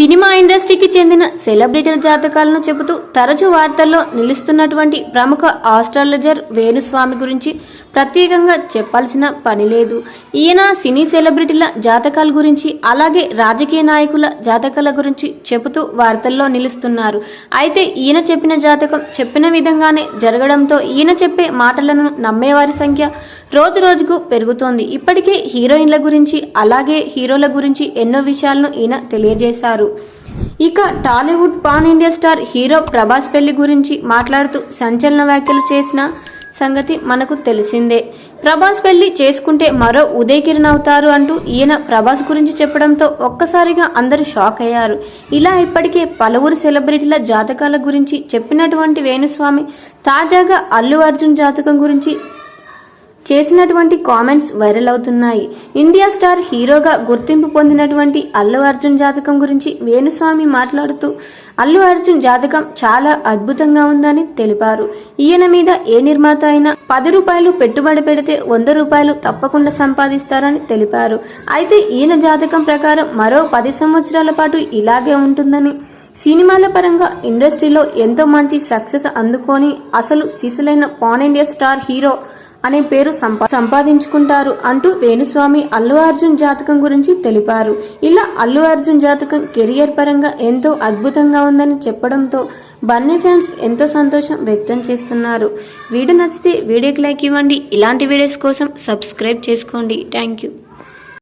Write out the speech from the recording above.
Cinema ఇండస్ట్రీకి చెందిన సెలబ్రిటీల జాతకాలను చెబుతూ తరచూ వార్తల్లో నిలుస్తున్నటువంటి ప్రముఖ ఆస్ట్రాలజర్ వేణుస్వామి గురించి ప్రత్యేకంగా చెప్పాల్సిన పని లేదు. ఈయన సినీ సెలబ్రిటీల జాతకాల గురించి అలాగే రాజకీయ నాయకుల జాతకాల గురించి చెబుతూ వార్తల్లో నిలుస్తున్నారు. అయితే ఈయన చెప్పిన జాతకం చెప్పిన విధంగానే జరగడంతో ఈయన చెప్పే మాటలను నమ్మేవారి సంఖ్య రోజు రోజుకు పెరుగుతోంది. ఇప్పటికే హీరోయిన్ల గురించి అలాగే హీరోల గురించి ఎన్నో విషయాలను ఈయన తెలియజేశారు. ఇక Tollywood pan India star hero Prabhas పెళ్ళి గురించి మాట్లాడుతూ సంచలన వ్యాఖ్యలు చేసిన సంగతి మనకు తెలిసిందే. ప్రభాస్ పెళ్ళి చేసుకుంటే మరో ఉదయ్ కిరణ్ అవుతారు అంటూ ఈయన ప్రభాస్ గురించి చెప్పడంతో ఒక్కసారిగా అందరూ షాక్ అయ్యారు. ఇలా ఇప్పటికే పలువురు సెలబ్రిటీల జాతకాల గురించి చెప్పినటువంటి వేణుస్వామి తాజాగా అల్లు అర్జున్ జాతకం గురించి చేసినటువంటి కామెంట్స్ వైరల్ అవుతున్నాయి. ఇండియా స్టార్ హీరోగా గుర్తింపు పొందినటువంటి అల్లు అర్జున్ జాతకం గురించి వేణుస్వామి మాట్లాడుతూ అల్లు అర్జున్ జాతకం చాలా అద్భుతంగా ఉందని తెలిపారు. ఈయన మీద ఏ నిర్మాత అయినా పది రూపాయలు పెట్టుబడి పెడితే వంద రూపాయలు తప్పకుండా సంపాదిస్తారని తెలిపారు. అయితే ఈయన జాతకం ప్రకారం మరో పది సంవత్సరాల పాటు ఇలాగే ఉంటుందని సినిమాల పరంగా ఇండస్ట్రీలో ఎంతో మంచి సక్సెస్ అందుకొని అసలు సిసలైన పాన్ ఇండియా స్టార్ హీరో అనే పేరు సంపా సంపాదించుకుంటారు అంటూ వేణుస్వామి అల్లు అర్జున్ జాతకం గురించి తెలిపారు. ఇలా అల్లు అర్జున్ జాతకం కెరియర్ పరంగా ఎంతో అద్భుతంగా ఉందని చెప్పడంతో బన్నీ ఫ్యాన్స్ ఎంతో సంతోషం వ్యక్తం చేస్తున్నారు. వీడియో నచ్చితే వీడియోకి లైక్ ఇవ్వండి. ఇలాంటి వీడియోస్ కోసం సబ్స్క్రైబ్ చేసుకోండి. Thank you.